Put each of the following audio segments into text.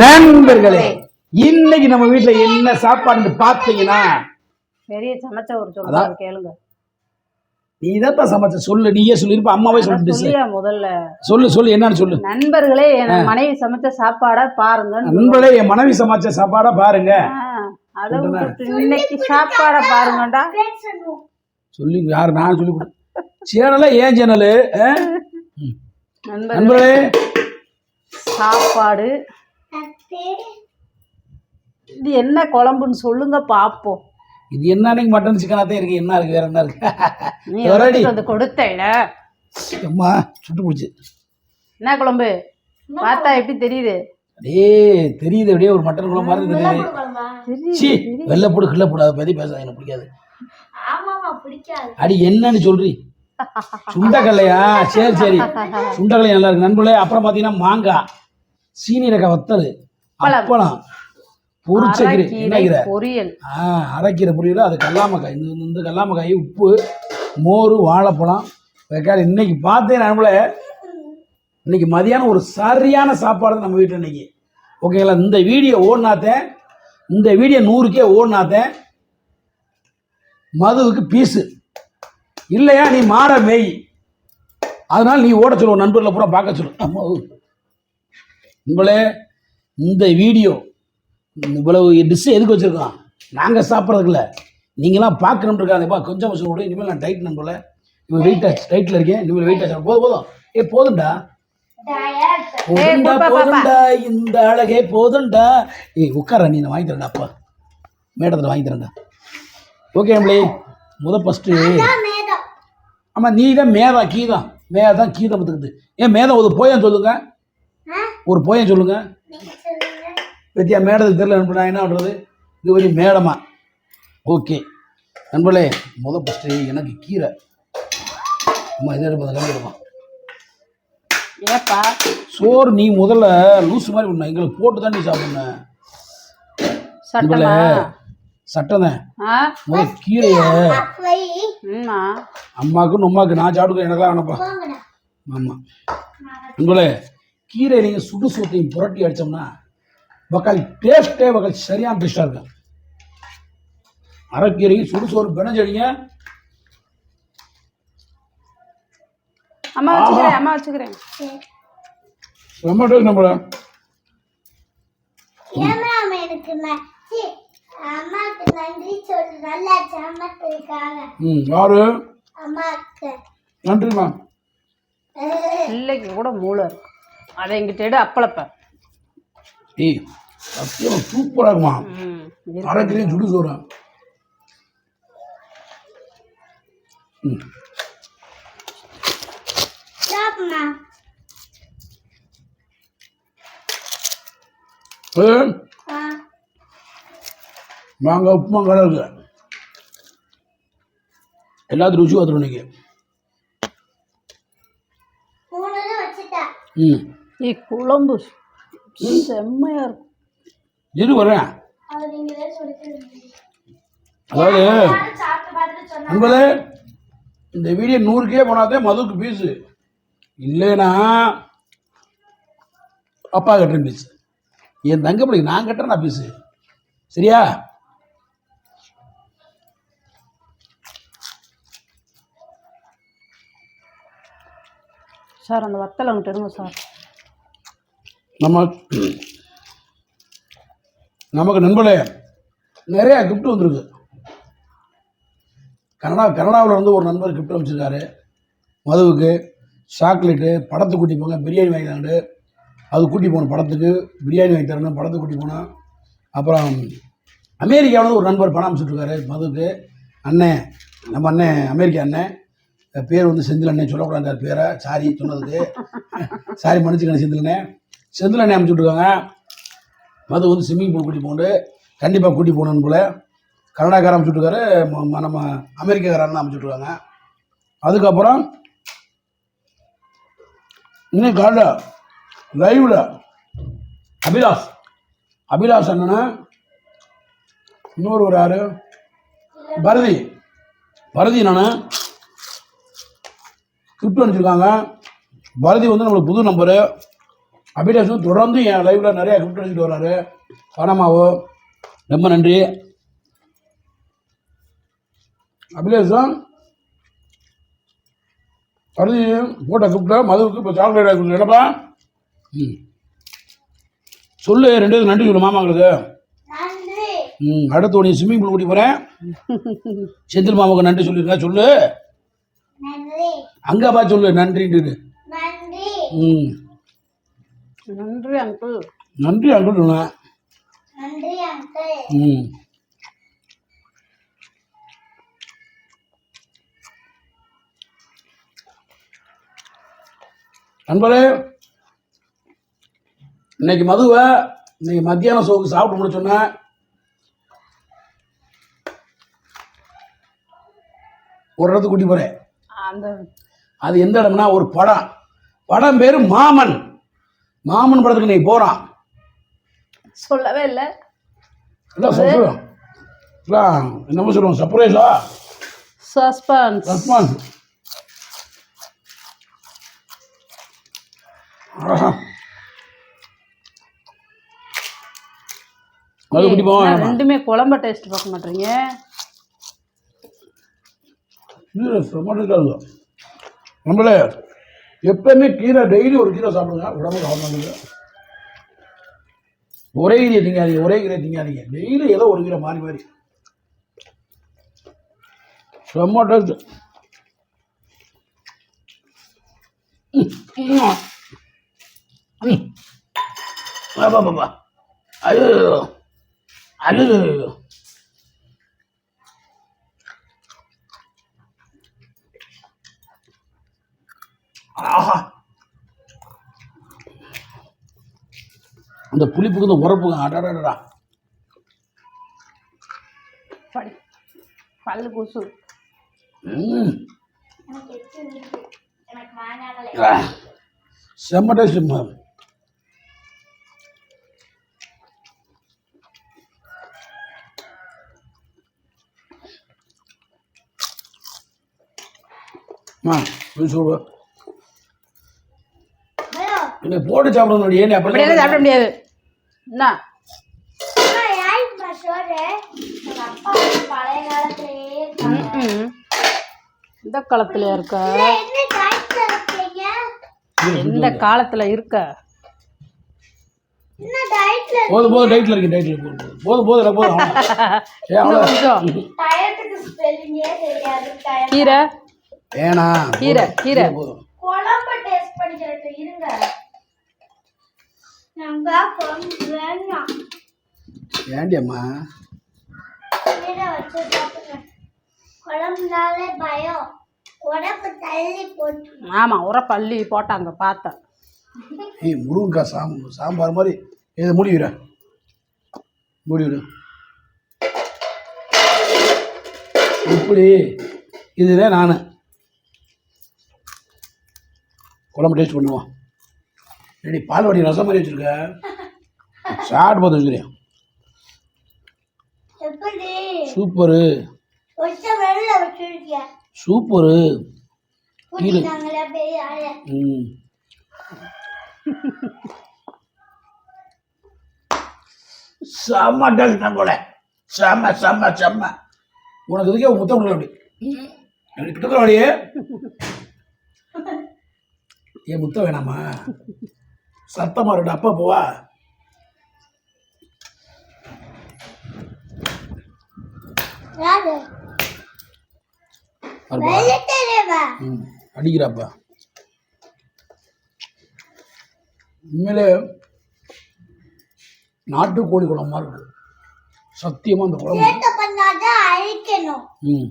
நண்பர்களே இன்னைக்கு நம்ம வீட்ல என்ன சாப்பாடுன்னு பாத்தீங்கன்னா பெரிய சமைச்ச ஒரு சொல்லுங்க கேளுங்க. நீ இதைத்தான் சமைச்ச சொல்லு நீயே சொல்லிருப்ப அம்மாவே சொல்லிட்டு முதல்ல? சொல்லு சொல்லு என்னன்னு சொல்லு. நண்பர்களே என் மனைவி சமைச்ச சாப்பாடா பாருங்கன்னு நண்பர்களே என் மனைவி சமைச்ச சாப்பாடா பாருங்க. இன்னைக்கு சாப்பாடா பாருங்கடா. சொல்லி யாரு நான் சொல்லி கொடு. சேனல ஏன் சேனலு? நண்பர்களே. சாப்பாடு இது என்ன குழம்புன்னு சொல்லுங்க பாப்போம். இது என்ன மட்டன் சிக்கனாத்தே இருக்கு? என்ன இருக்கு? வேற என்ன இருக்கு? வந்து கொடுத்தேல. அம்மா சுட்டு பிடிச்சி. என்ன குழம்பு? பார்த்தா எப்படி தெரியுது? அப்படியே தெரியுது அப்படியே ஒரு மட்டன் குழம்பு மாதிரி தெரியுது. சீ வெள்ளை போடு கிள்ள போடு அதை பத்தி பேசாத எனக்கு பிடிக்காது. அடி என்னன்னு சொல்றி. சுண்டக்கல்லையா? சரி சரி. சுண்டக்கல்லை நல்லா இருக்கு. நண்பர்களே அப்புறம் பார்த்தீங்கன்னா மாங்காய் சீனி ரக வத்தல் அப்பளம். பொரிச்சக்கீரை என்னகிற பொரியல். ஆ அரைக்கீரை பொரியல்? அது கல்லாமக்காய் இந்த இந்த கல்லாமக்காய் உப்பு மோர் வாழைப்பழம் வெக்காளி இன்னைக்கு பார்த்தேன் நண்பர்களே இன்னைக்கு மதியானம் ஒரு சரியான சாப்பாடு நம்ம வீட்டில் இன்னைக்கு. ஓகேங்களா? இந்த வீடியோ ஓடினாத்தேன். இந்த வீடியோ நூறுக்கே ஓடினாத்தேன். மதுவுக்கு பீஸு. இல்லையா? நீ மாற மேய். அதனால நீ ஓட சொல்லுவோம் நண்பர்களை பூரா பார்க்க சொல்லு. அம்மா ஓ. நண்பர்களே இந்த வீடியோ இவ்வளவு டிஷ்ஷு எதுக்கு வச்சுருக்கோம் நாங்கள் சாப்பிட்றதுக்கு இல்லை நீங்களாம் பார்க்கணும்னு இருக்காதப்பா கொஞ்சம் கொஞ்சம் விடு இனிமேல் நான் டைட் நண்பர்கள இவன் வெயிட் ஆச்சு டைட்டில் இருக்கேன் இனிமேல் வெயிட் ஆச்சு போதும் போதும். ஏ போதும்டா. போதும்டா போதும்டா இந்த அழகே போதும்டா. ஏய் உட்கார நீ நான் வாங்கி தரேன்டா அப்பா. மேடத்தில் வாங்கி தரேன்டா. ஓகே அம்பளி. முத ஃபஸ்ட்டு ஆமாம் நீ தான் மேதா கீதம் மேதான் கீதம் ஏன் மேதம் ஒரு போயம் சொல்லுங்க. ஒரு போயம் சொல்லுங்க. பத்தியா மேடத்துக்கு தெரியல நண்பர் நான் என்ன பண்ணுறது இது வழி மேடமா? ஓகே. நண்பர்களே முத ஃபஸ்ட்டு எனக்கு கீரை. அம்மா இதை எடுப்பா கம்மி எடுப்பா. ஏப்பா? சோறு நீ முதல்ல லூஸ் மாதிரி பண்ண. எங்களுக்கு போட்டு தான் நீ சாப்பிடணும் சட்டமா? சட்டம் தான். ஆ? முதல் கீரையை ம்மா அம்மாவுக்கு நான் சாப்பிடுக்க எனக்கெல்லாம் வேணப்பா ஆமாம் உங்களே கீரை நீங்கள் சுடு சோத்தையும் புரட்டி அடித்தோம்னா பக்கால் டேஸ்ட்டே பக்கால் சரியான டேஸ்ட்டாக இருக்கும் அரைக்கீரையும் சுடுசோறு பிணைஞ்சடிங்க அம்மா வச்சுக்கிறேன் அம்மா வச்சுக்கிறேன். ரொம்ப டேஸ்ட் நம்மள அம்மாக்கு நன்றி சொல்லு நல்லா சமத்திருக்காங்க ம் யாரு? அம்மாக்கு. நன்றிம்மா. பிள்ளைக்கு கூட மூளை இருக்கு. அதை எங்கிட்ட அப்பளப்ப. ஏய் சத்தியம் சூப்பராக இருக்குமா? ம். இரு. அரைக்கீரையும் சுடுசோறு ம். சாப்பிடுமா? ஏ? ஆ. மாங்காய் உப்புமா கடை இருக்கு. எல்லாத்துக்கும் ருசி வந்துடும் இன்னைக்கு. ம். குழம்பு செம்மையா இருக்கும். இரு வரேன். அதாவது நண்பர்களே இந்த வீடியோ நூறுக்கே போனாதே மதுவுக்கு பீஸு இல்லைனா அப்பா கட்டுறேன் பீஸு என் தங்க பிள்ளைக்கு நான் கட்டுறேன் நான் பீஸு சரியா? சார் அந்த வத்தல் அங்கிட்ட எடுங்க சார். நம்ம நமக்கு நண்பர்களே நிறையா கிஃப்ட் வந்திருக்கு. கனடா கனடாவில் இருந்து ஒரு நண்பர் கிஃப்ட் அமைச்சிருக்காரு மதுவுக்கு சாக்லேட்டு படத்துக்கு கூட்டி போங்க பிரியாணி வாங்கி தரேன் அது கூட்டி போகணும் படத்துக்கு பிரியாணி வாங்கி தரணும் படத்துக்கு கூட்டி போனோம் அப்புறம் அமெரிக்காவில் ஒரு நண்பர் பணம் அமைச்சிட்ருக்காரு மதுவுக்கு. அண்ணன் நம்ம அண்ணன் அமெரிக்கா அண்ணன் பேர் வந்து செந்தில் அண்ணன் சொல்லக்கூடாது பேரை. சாரி சொன்னதுக்கு. சாரி மன்னிச்சுக்கணும் செந்தில் அண்ணன் செந்தில் அண்ணன் அமைச்சுட்ருக்காங்க மது வந்து ஸ்விம்மிங் பூல் கூட்டி போண்டு கண்டிப்பாக கூட்டி போகணும் போல். கனடாக்காரன் அமைச்சுட்ருக்காரு நம்ம அமெரிக்காக்காரன் அமைச்சுட்ருக்காங்க அதுக்கப்புறம் இன்னும் காலைல லைவில் அபிலாஷ். அபிலாஷ் அண்ணனை இன்னொரு ஒரு யாரு? பரதி. பரதி நான் கிஃப்ட் அனுப்பிச்சிருக்காங்க. பரதி வந்து நம்மளுக்கு புது நம்பரு அபிலாஷும் தொடர்ந்து என் லைவில் நிறையா கிஃப்ட் அடிச்சுட்டு வர்றாரு பணமாவோ ரொம்ப நன்றி. அபிலாஷும் அடுத்து போட்ட கிஃப்ட்டில் மதுவுக்கு இப்போ சாக்லேட் ஆகி நினைப்பா ம். சொல்லு ரெண்டு பேரும் நன்றி சொல்லு மாமாங்களுக்கு. ம் அடுத்து உடனே ஸ்விம்மிங் பூல் கூட்டி போகிறேன் செந்தில் மாமாவுக்கு நன்றி சொல்லியிருக்கா சொல்லு. அங்கே பா சொல்லு நன்றின்ட்டு நன்றி. ம். நன்றி அங்கிள் நன்றி அங்கிள் சொன்னேன் நன்றி அங்கிள் ம். நண்பரே இன்னைக்கு மதுவை இன்னைக்கு மத்தியானம் சோக்கு சாப்பிட்டு முடிச்சோன்னே ஒரு இடத்துக்கு கூட்டி போகிறேன் அந்த அது எந்த இடம்னா ஒரு படம். படம் பேர் மாமன். மாமன் படத்துக்கு நீ போகிறான் சொல்லவே இல்லை. இல்லை சொல்லுவோம் என்னமோ சொல்லுவோம் சர்ப்ரைஸா சஸ்பென்ஸ் ரெஸ்பான்ஸ் மது குடி போவோம் ரெண்டுமே குழம்ப டேஸ்ட் பார்க்க மாட்டீங்க? கீரை டொமேட்டோ நம்மளே எப்பவுமே கீரை டெய்லி ஒரு கீரை சாப்பிடுங்க உடம்புக்கு ஆகுங்க ஒரே கீரை திங்காதீங்க ஒரே கீரை திங்காதீங்க டெய்லி ஏதோ ஒரு கீரை மாறி மாறி செம்ம டேஸ்ட் பாப்பா அது அது ஆஹா. அந்த புளிப்புக்கு இந்த உரப்புக்கு அடடடா படி. பல்லு கூசு. ம். எனக்கு எச்சு இருக்கு. எனக்கு மாங்காய் ஆ. செம்ம டேஸ்ட் போய் சொல்லு. என்னை போட்டு சாப்பிடணும் ஏன் அப்படி சாப்பிட முடியாது. என்ன. இந்த. காலத்துல இருக்க. இல்ல, எந்த காலத்துல இருக்க. என்ன டயட்ல போதும் போதும் டைட்டில் இருக்கு டைட்டில் போதும் போதும் போதும் இல்லை, போதும். அவ்வளவுதான். ஏன் கீரை. கீரை, கீரை. போதும். குழம்பு டேஸ்ட் பண்ணிக்கிறதுக்கு இருங்க. நாங்க குழம்பு வேணாம்? ஏண்டி அம்மா கீரை வச்சு சாப்பிடுங்க. குழம்புனாலே பயம். உடம்பு தள்ளி போட்டு. ஆமா உர பள்ளி போட்டாங்க பார்த்தேன் ஏய் முருங்கக்காய் சாம் சாம்பார் மாதிரி. இதை மூடி விட மூடி விடு இப்படி. இதுவே நான். குழம்பு டேஸ்ட் பண்ணுவோம். ரெடி பால்வாடி ரசம் மாதிரி வச்சுருக்க? சாப்பிட்டு பார்த்து வச்சுக்கிறேன் சூப்பரு. சூப்பரு. ம். செம்ம டேஸ்ட் கூட செம்ம செம்ம செம்ம. உனக்கு இதுக்கே முத்தம் கொடுக்கல அப்படி. எனக்கு கிட்டத்தட்ட வழியே ஏன் முத்தம் வேணாமா? சத்தமா ரெண்டு அப்பா போவா. அடிக்கிறாப்பா. உண்மையிலே நாட்டுக்கோழி குழம்பு மாதிரி இருக்கு. சத்தியமாக அந்த குழம்பு ம்.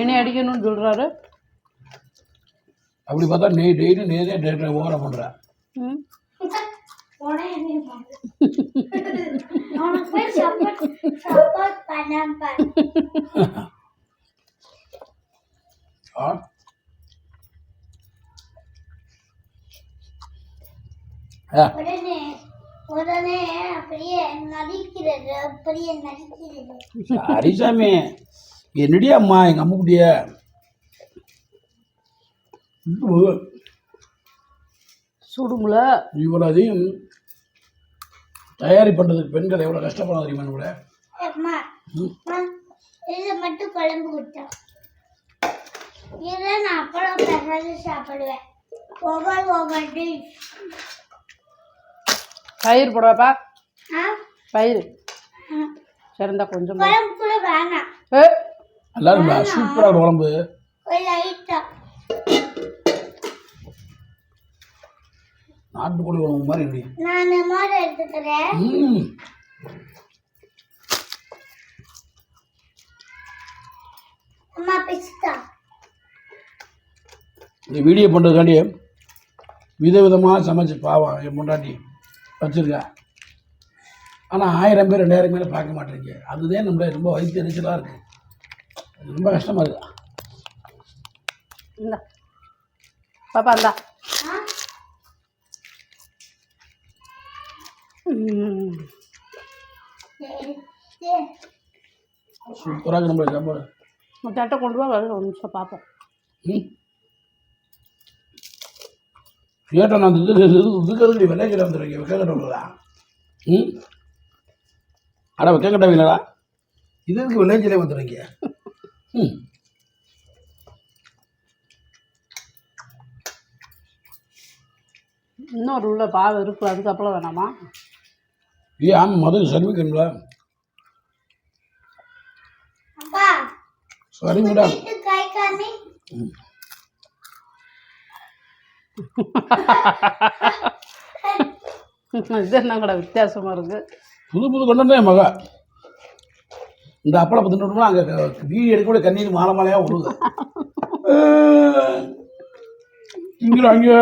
இனி அடிக்கணும்னு சொல்றாரு? அப்படி பார்த்தா நெய் டெய்லி நெய் தான் டேரக்டாக ஓவரம் பண்ணுறேன் ம். உடனே என்ன பண்ணு? அவனுக்கு போய் support- support பண்ணாம பாரு. ஆ ஆ உடனே உடனே அப்படியே நடிக்கிறது அப்படியே நடிக்கிறது சரி சாமி என்னடி அம்மா எங்கள் அம்முக்குட்டிய சுடுமுல இவ்வளோ அதையும் தயாரி பண்ணுறதுக்கு பெண்கள் எவ்வளோ கஷ்டப்படாத தெரியுமா கூட அம்மா அம்மா, இது மட்டும் குழம்பு கொடுத்தா இதை நான் அப்புறம் பிறகு சாப்பிடுவேன். ஒவ்வொரு ஒவ்வொரு பயிர் போடுவாப்பா ஆ? பயிர். சிறந்தா கொஞ்சம் குழம்பு கூட வேணாம் எல்லாரும் சூப்பராக குழம்பு. நாட்டுக்கோழி குழம்பு மாதிரி இருக்கு. நான் இந்த மாதிரி எடுத்துக்கிறேன். ம். அம்மா பிஸ்தா. இந்த வீடியோ பண்ணுறதுக்காண்டி விதவிதமாக சமைச்சு பாவம் என் பொண்டாட்டி வச்சுருக்கா. ஆனால் ஆயிரம் பேர் ரெண்டாயிரம் பேர் பார்க்க மாட்டேங்க. அதுதான் நம்மள ரொம்ப வயிற்று எரிச்சலாக இருக்குது ரொம்ப கஷ்டமாக இருக்குது இந்தா. பாப்பா இந்தா ஆ ம். சரி சரி சூப்பராக இருக்கு சாப்பாடு தட்டை கொண்டு வா வருது ஒரு நிமிஷம் பார்ப்போம் ம். நான் இது இது விளையாட வந்துருக்கேன் வைக்கக்கட்ட ம் அட வைக்கக்கட்ட வீலடா இதுக்கு விளையாடலே வந்துருங்க ம் இன்னொரு உள்ள பாவை இருக்கு அதுக்கப்புறம் வேணாமா? ஏ சரிங்கடா. வீட்டு கை காமி இது என்னங்கடா வித்தியாசமாக இருக்கு? புது புது கொண்டு என் மகா. இந்த அப்பளை பத்துட்டோம்னா அங்கே வீடு எடுக்க கூட கண்ணீர் மாலை மாலையாக விடுது இங்கே. அங்கே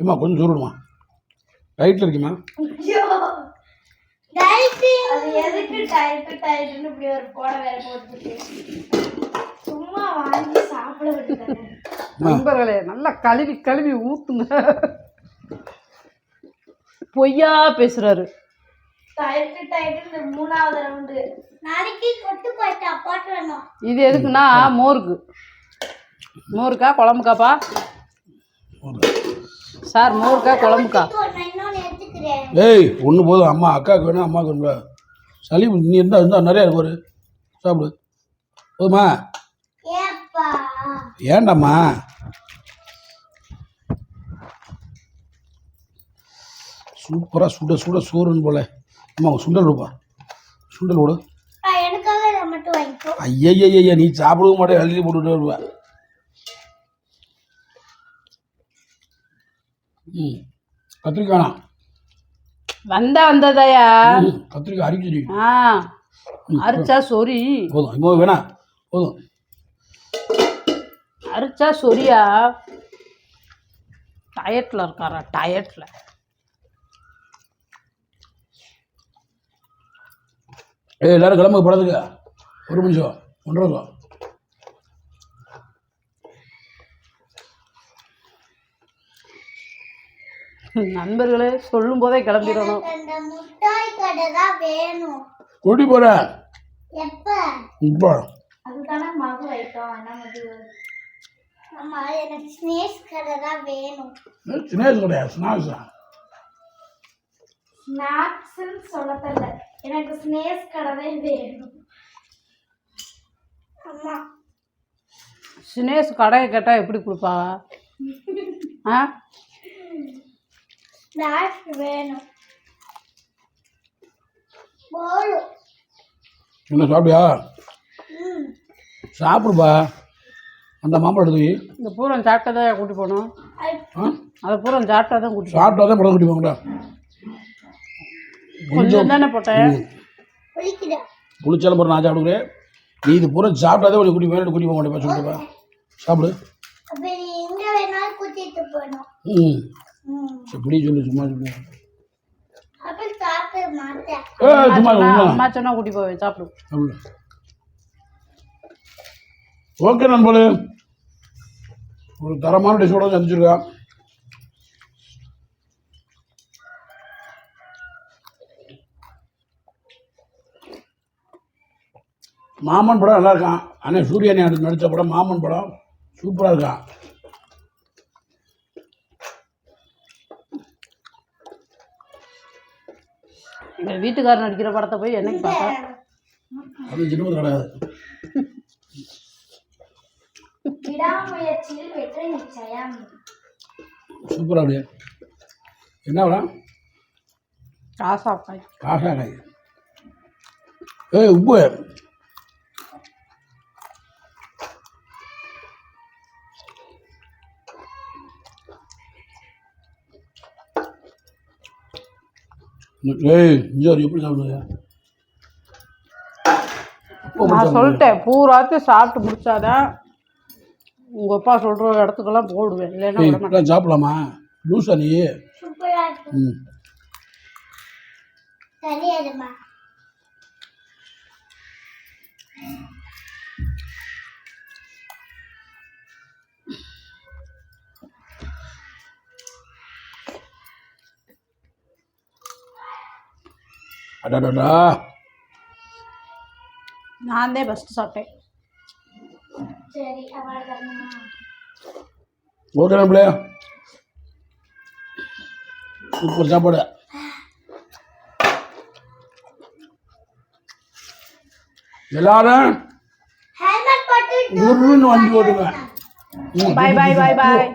ஏம்மா கொஞ்சம் சொல்லுமா ரைட்டில் இருக்குமா? டைட்டு அது எதுக்கு டைட்டு டைட்டுன்னு இப்படி ஒரு போட வேற போட்டுட்டு சும்மா வாங்கி சாப்பிட விட்டுட்டாங்க அம்மா நண்பர்களே நல்லா கழுவி கழுவி ஊத்துங்க. பொய்யா பேசுறாரு. டைட்டு டைட்டு மூணாவது ரவுண்டு நாளைக்கு கொட்டு போயிட்டா போட்டு வேணும் இது எதுக்குன்னா மோருக்கு. மோருக்கா குழம்புக்காப்பா? சார் மோருக்கா குழம்புக்கா? ஏய் ஒன்று போதும். அம்மா அக்காவுக்கு வேணும் அம்மாவுக்கு வேணும் சளி நீ இருந்தால் இருந்தால் நிறையா இருக்கு ஒரு சாப்பிடு. போதுமா? ஏண்டாம்மா? சூப்பராக சுட சுட சோறுன்னு போல. அம்மா சுண்டல் விடுப்பா சுண்டல் விடு ஐயய்யா நீ சாப்பிடவும் மாட்டே அள்ளி போட்டுட்டு வருவா. ம். கத்திரிக்காய். வந்தா வந்ததாயா? கத்திரிக்காய் அரிக்கி ஆ அரிச்சா சொரி போதும் இப்போ வேணாம் போதும். அரிச்சா சொரியா டயட்ல இருக்காரா டயட்ல. ஏய் எல்லாரும் கிளம்பு படத்துக்கு ஒரு நிமிஷம் ஒன்றரை நிமிஷம் நண்பர்களே சொல்லும் போதே கிளம்பிடணும் முட்டாய் கடை தான் வேணும். கூட்டி போகிறேன் எப்ப? இப்போ. அதுக்கான மகு வைக்கும் நமக்கு ஆமா எனக்கு ஸ்னேக்ஸ் கடை தான் வேணும். ஸ்நாக்ஸ் ஸ்நாக்ஸா? சொல்ல தெரியல எனக்கு ஸ்னேக்ஸ் கடை தான் வேணும். அம்மா சினேஷ் கடையை கேட்டால் எப்படி கொடுப்பாங்க ஆ? ஸ்நாக்ஸ் வேணும். போதும். என்ன சாப்பிட்டியா? சாப்பிடுப்பா. அந்த மாம்பழம் எடுத்து வை. இந்த பூரம் சாப்பிட்டா தான் கூட்டி போகணும். அது அதை பூரம் சாப்பிட்டா தான் கூட்டி சாப்பிட்டா தான் படம் குட்டி போங்கடா கொஞ்சம் தானே போட்டேன் புளிச்சாலும் போகிற நான் சாப்பிடுக்கிறேன் நீ இது பூரா சாப்பிட்டாதே கொஞ்சம் குட்டி வேணும் குட்டி போக மாட்டேப்பா சொல்லிட்டுப்பா சாப்பிடு. ம். இப்படி சொல்லு சும்மா சொல்லு. அம்மா சொன்னா கூட்டி போவேன் சாப்பிடு. சாப்பிடு. ஓகே நண்பர்களே. ஒரு தரமான டிஷ்ஷோட சந்திச்சிருக்கேன். மாமன் படம் நல்லா இருக்கான். அண்ணன் சூரியனை நடித்த படம் மாமன் படம் சூப்பராக இருக்கான். எங்கள் வீட்டுக்காரர் நடிக்கிற படத்தை போய் என்னைக்கு பார்த்தா? அது ஜென்மத்தில் கிடையாது விடாமுயற்சியில் வெற்றி நிச்சயம். சூப்பராக அப்படியே. என்ன படம்? காசா பாய். காசா காய் ஏய் உப்பு. ஏய் ஒரு எப்படி சாப்பிடுங்க நான் சொல்லிட்டேன் பூராத்தையும் சாப்பிட்டு முடிச்சாதான் உங்கள் அப்பா சொல்கிற இடத்துக்கெல்லாம் போடுவேன் இல்லைன்னா விட மாட்டேன். இப்படிலாம் சாப்பிடலாமா? லூசா நீ. சூப்பரா இருக்கு ம் அடாடாடா நான் தான் ஃபஸ்ட்டு சாப்பிட்டேன் சரி அவ்வளோதானா ஓகே நம்மளே சூப்பர் சாப்பாடு எல்லாரும் ஹெல்மெட் போட்டு உருன்னு வண்டி ஓட்டுங்க ம் பாய் பாய் பாய் பாய்